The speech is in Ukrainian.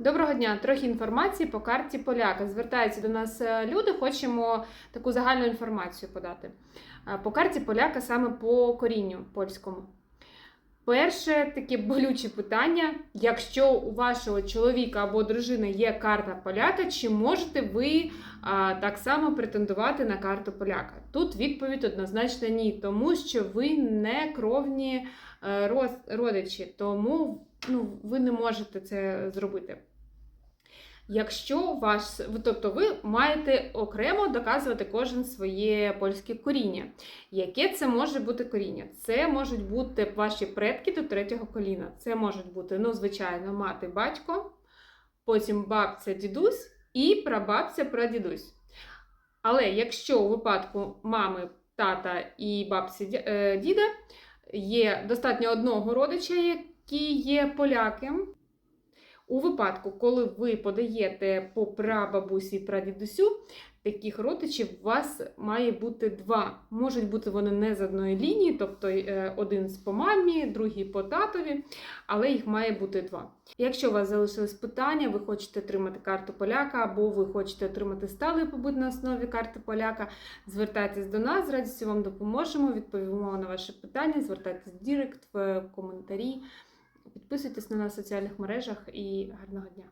Доброго дня! Трохи інформації по карті поляка. Звертаються до нас е, люди, хочемо таку загальну інформацію подати. Е, По карті поляка саме по корінню польському. Перше таке болюче питання: якщо у вашого чоловіка або дружини є карта поляка, чи можете ви а, так само претендувати на карту поляка? Тут відповідь однозначно ні, тому що ви не кровні е, родичі, тому ну, ви не можете це зробити. Якщо ваш, тобто ви маєте окремо доказувати кожен своє польське коріння. Яке це може бути коріння? Це можуть бути ваші предки до третього коліна. Це можуть бути, ну, звичайно, мати, батько, потім бабця, дідусь і прабабця, прадідусь. Але якщо у випадку мами, тата і бабці е, діда є достатньо одного родича, який є поляком, у випадку, коли ви подаєте по прабабусі прадідусю, таких родичів у вас має бути два. Можуть бути вони не з одної лінії, тобто е, один з по мамі, другий по татові, але їх має бути два. Якщо у вас залишились питання, ви хочете отримати карту поляка, або ви хочете отримати сталий побут на основі карти поляка, звертайтесь до нас, з радістю вам допоможемо, відповімо на ваші питання, звертайтесь в Дірект, в коментарі. Підписуйтесь на нас в соціальних мережах і гарного дня!